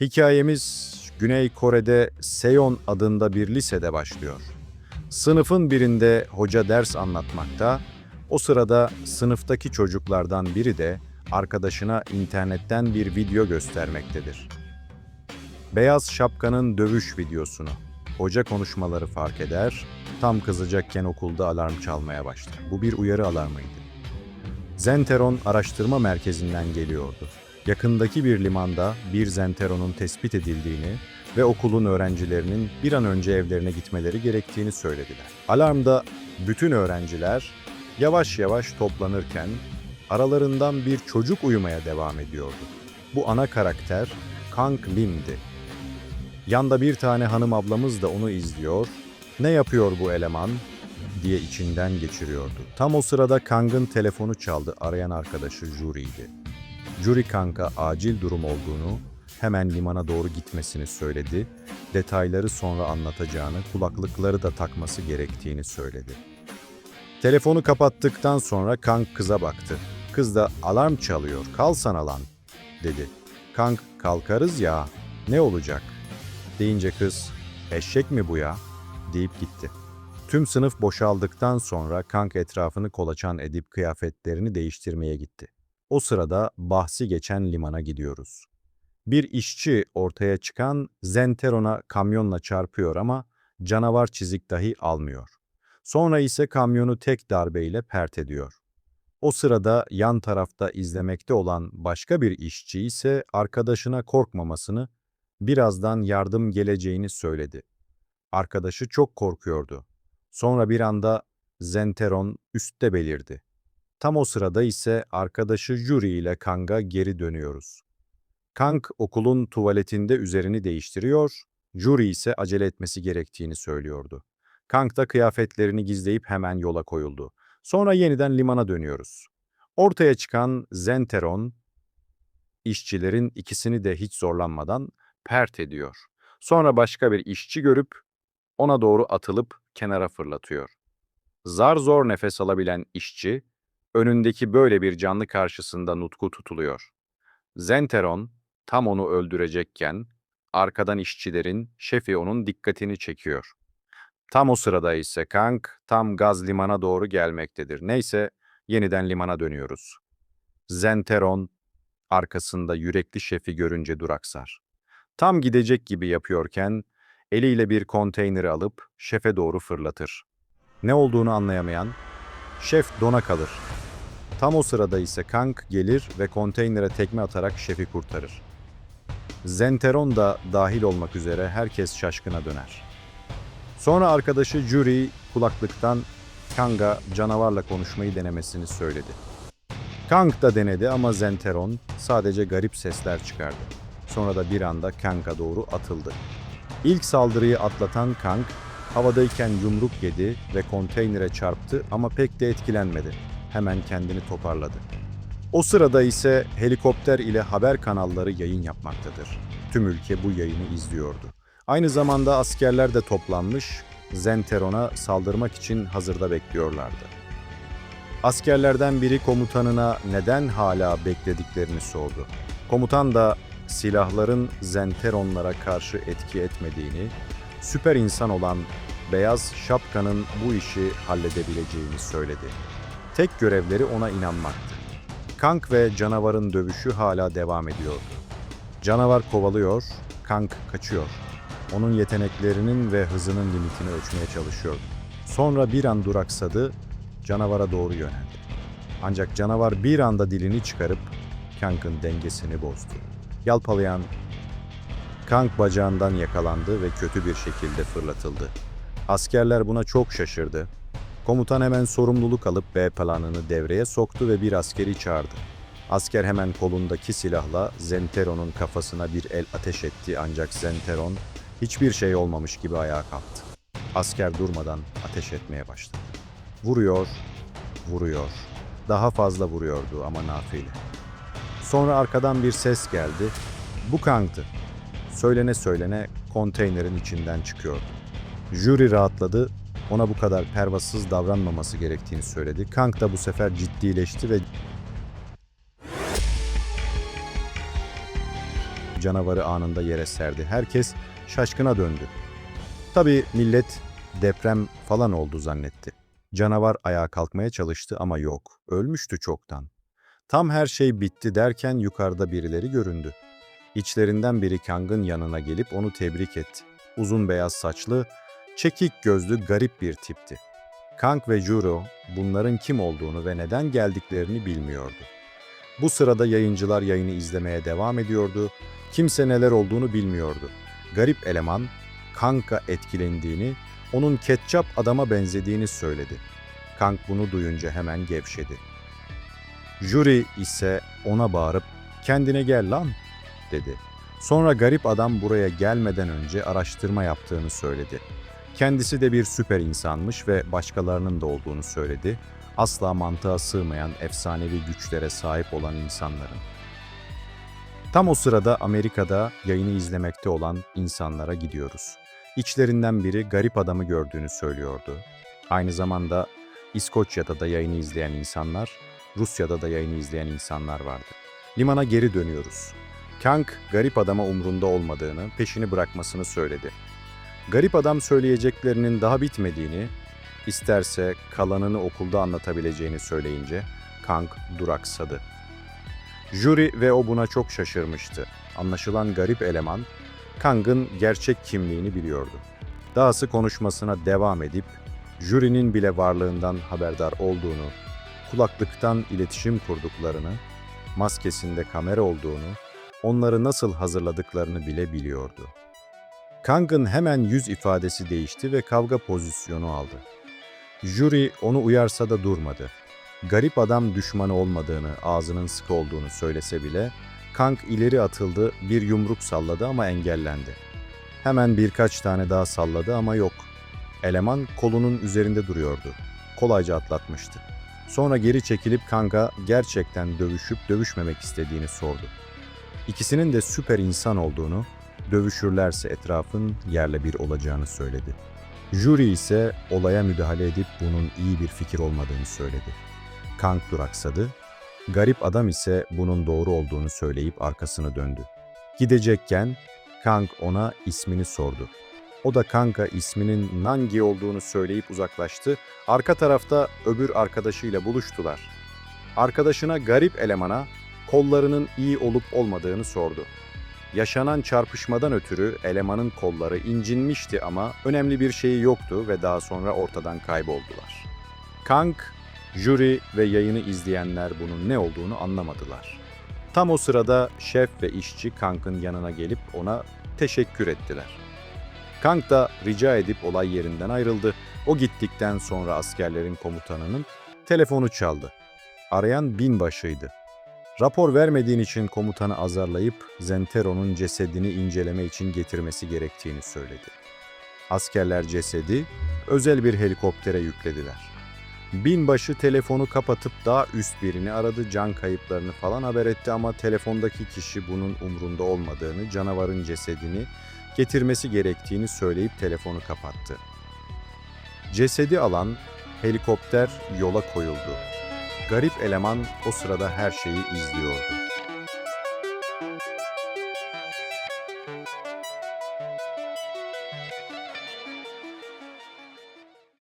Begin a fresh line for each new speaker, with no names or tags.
Hikayemiz Güney Kore'de Seyon adında bir lisede başlıyor. Sınıfın birinde hoca ders anlatmakta, o sırada sınıftaki çocuklardan biri de arkadaşına internetten bir video göstermektedir. Beyaz şapkanın dövüş videosunu. Hoca konuşmaları fark eder, tam kızacakken okulda alarm çalmaya başlar. Bu bir uyarı alarmıydı. Zenteron araştırma merkezinden geliyordu. Yakındaki bir limanda bir Zenteron'un tespit edildiğini ve okulun öğrencilerinin bir an önce evlerine gitmeleri gerektiğini söylediler. Alarmda bütün öğrenciler yavaş yavaş toplanırken aralarından bir çocuk uyumaya devam ediyordu. Bu ana karakter Kang Lim'di. Yanda bir tane hanım ablamız da onu izliyor. Ne yapıyor bu eleman diye içinden geçiriyordu. Tam o sırada Kang'ın telefonu çaldı. Arayan arkadaşı Juri'ydi. Juri Kang'a acil durum olduğunu, hemen limana doğru gitmesini söyledi. Detayları sonra anlatacağını, kulaklıkları da takması gerektiğini söyledi. Telefonu kapattıktan sonra Kang kıza baktı. Kız da alarm çalıyor, kal sana lan dedi. Kang kalkarız ya, ne olacak? Deyince kız, eşek mi bu ya? deyip gitti. Tüm sınıf boşaldıktan sonra Kang etrafını kolaçan edip kıyafetlerini değiştirmeye gitti. O sırada bahsi geçen limana gidiyoruz. Bir işçi ortaya çıkan Zenteron'a kamyonla çarpıyor ama canavar çizik dahi almıyor. Sonra ise kamyonu tek darbeyle pert ediyor. O sırada yan tarafta izlemekte olan başka bir işçi ise arkadaşına korkmamasını, birazdan yardım geleceğini söyledi. Arkadaşı çok korkuyordu. Sonra bir anda Zenteron üstte belirdi. Tam o sırada ise arkadaşı Yuri ile Kang'a geri dönüyoruz. Kang okulun tuvaletinde üzerini değiştiriyor, Yuri ise acele etmesi gerektiğini söylüyordu. Kang da kıyafetlerini gizleyip hemen yola koyuldu. Sonra yeniden limana dönüyoruz. Ortaya çıkan Zenteron, işçilerin ikisini de hiç zorlanmadan pert ediyor. Sonra başka bir işçi görüp ona doğru atılıp kenara fırlatıyor. Zar zor nefes alabilen işçi, önündeki böyle bir canlı karşısında nutku tutuluyor. Zenteron tam onu öldürecekken arkadan işçilerin şefi onun dikkatini çekiyor. Tam o sırada ise Kang tam gaz limana doğru gelmektedir. Neyse yeniden limana dönüyoruz. Zenteron arkasında yürekli şefi görünce duraksar. Tam gidecek gibi yapıyorken eliyle bir konteyneri alıp şefe doğru fırlatır. Ne olduğunu anlayamayan şef dona kalır. Tam o sırada ise Kang gelir ve konteynere tekme atarak şefi kurtarır. Zenteron da dahil olmak üzere herkes şaşkına döner. Sonra arkadaşı Juri kulaklıktan Kang'a canavarla konuşmayı denemesini söyledi. Kang da denedi ama Zenteron sadece garip sesler çıkardı. Sonra da bir anda Kang'a doğru atıldı. İlk saldırıyı atlatan Kang, havadayken yumruk yedi ve konteynere çarptı ama pek de etkilenmedi. Hemen kendini toparladı. O sırada ise helikopter ile haber kanalları yayın yapmaktadır. Tüm ülke bu yayını izliyordu. Aynı zamanda askerler de toplanmış, Zenteron'a saldırmak için hazırda bekliyorlardı. Askerlerden biri komutanına neden hala beklediklerini sordu. Komutan da silahların Zenteronlara karşı etki etmediğini, süper insan olan Beyaz Şapka'nın bu işi halledebileceğini söyledi. Tek görevleri ona inanmaktı. Kang ve canavarın dövüşü hala devam ediyordu. Canavar kovalıyor, Kang kaçıyor. Onun yeteneklerinin ve hızının limitini ölçmeye çalışıyordu. Sonra bir an duraksadı, canavara doğru yöneldi. Ancak canavar bir anda dilini çıkarıp Kang'ın dengesini bozdu. Yalpalayan Kang bacağından yakalandı ve kötü bir şekilde fırlatıldı. Askerler buna çok şaşırdı. Komutan hemen sorumluluk alıp B planını devreye soktu ve bir askeri çağırdı. Asker hemen kolundaki silahla Zenteron'un kafasına bir el ateş etti ancak Zenteron hiçbir şey olmamış gibi ayağa kalktı. Asker durmadan ateş etmeye başladı. Vuruyor, vuruyor. Daha fazla vuruyordu ama nafile. Sonra arkadan bir ses geldi. Bu Kang'tı. Söylene söylene konteynerin içinden çıkıyordu. Jüri rahatladı, ona bu kadar pervasız davranmaması gerektiğini söyledi. Kang da bu sefer ciddileşti ve canavarı anında yere serdi. Herkes şaşkına döndü. Tabii millet deprem falan oldu zannetti. Canavar ayağa kalkmaya çalıştı ama yok. Ölmüştü çoktan. Tam her şey bitti derken yukarıda birileri göründü. İçlerinden biri Kang'ın yanına gelip onu tebrik etti. Uzun beyaz saçlı, çekik gözlü garip bir tipti. Kang ve Juro bunların kim olduğunu ve neden geldiklerini bilmiyordu. Bu sırada yayıncılar yayını izlemeye devam ediyordu. Kimse neler olduğunu bilmiyordu. Garip eleman Kang'a etkilendiğini, onun ketçap adama benzediğini söyledi. Kang bunu duyunca hemen gevşedi. Jüri ise ona bağırıp kendine gel lan dedi. Sonra garip adam buraya gelmeden önce araştırma yaptığını söyledi. Kendisi de bir süper insanmış ve başkalarının da olduğunu söyledi. Asla mantığa sığmayan efsanevi güçlere sahip olan insanların. Tam o sırada Amerika'da yayını izlemekte olan insanlara gidiyoruz. İçlerinden biri garip adamı gördüğünü söylüyordu. Aynı zamanda İskoçya'da da yayını izleyen insanlar, Rusya'da da yayını izleyen insanlar vardı. Limana geri dönüyoruz. Kang garip adama umrunda olmadığını, peşini bırakmasını söyledi. Garip adam söyleyeceklerinin daha bitmediğini, isterse kalanını okulda anlatabileceğini söyleyince Kang duraksadı. Jüri ve o buna çok şaşırmıştı. Anlaşılan garip eleman Kang'ın gerçek kimliğini biliyordu. Dahası konuşmasına devam edip jürinin bile varlığından haberdar olduğunu, kulaklıktan iletişim kurduklarını, maskesinde kamera olduğunu, onları nasıl hazırladıklarını bile biliyordu. Kang'ın hemen yüz ifadesi değişti ve kavga pozisyonu aldı. Jüri onu uyarsa da durmadı. Garip adam düşmanı olmadığını, ağzının sıkı olduğunu söylese bile Kang ileri atıldı, bir yumruk salladı ama engellendi. Hemen birkaç tane daha salladı ama yok. Eleman kolunun üzerinde duruyordu. Kolayca atlatmıştı. Sonra geri çekilip Kang'a gerçekten dövüşüp dövüşmemek istediğini sordu. İkisinin de süper insan olduğunu, dövüşürlerse etrafın yerle bir olacağını söyledi. Jüri ise olaya müdahale edip bunun iyi bir fikir olmadığını söyledi. Kang duraksadı, garip adam ise bunun doğru olduğunu söyleyip arkasını döndü. Gidecekken Kang ona ismini sordu. O da Kang'a isminin Nangi olduğunu söyleyip uzaklaştı. Arka tarafta öbür arkadaşıyla buluştular. Arkadaşına garip elemana kollarının iyi olup olmadığını sordu. Yaşanan çarpışmadan ötürü elemanın kolları incinmişti ama önemli bir şeyi yoktu ve daha sonra ortadan kayboldular. Kang, jüri ve yayını izleyenler bunun ne olduğunu anlamadılar. Tam o sırada şef ve işçi Kang'ın yanına gelip ona teşekkür ettiler. Kang da rica edip olay yerinden ayrıldı. O gittikten sonra askerlerin komutanının telefonu çaldı. Arayan binbaşıydı. Rapor vermediğin için komutanı azarlayıp Zentero'nun cesedini inceleme için getirmesi gerektiğini söyledi. Askerler cesedi özel bir helikoptere yüklediler. Binbaşı telefonu kapatıp daha üst birini aradı, can kayıplarını falan haber etti ama telefondaki kişi bunun umrunda olmadığını, canavarın cesedini getirmesi gerektiğini söyleyip telefonu kapattı. Cesedi alan helikopter yola koyuldu. Garip eleman o sırada her şeyi izliyordu.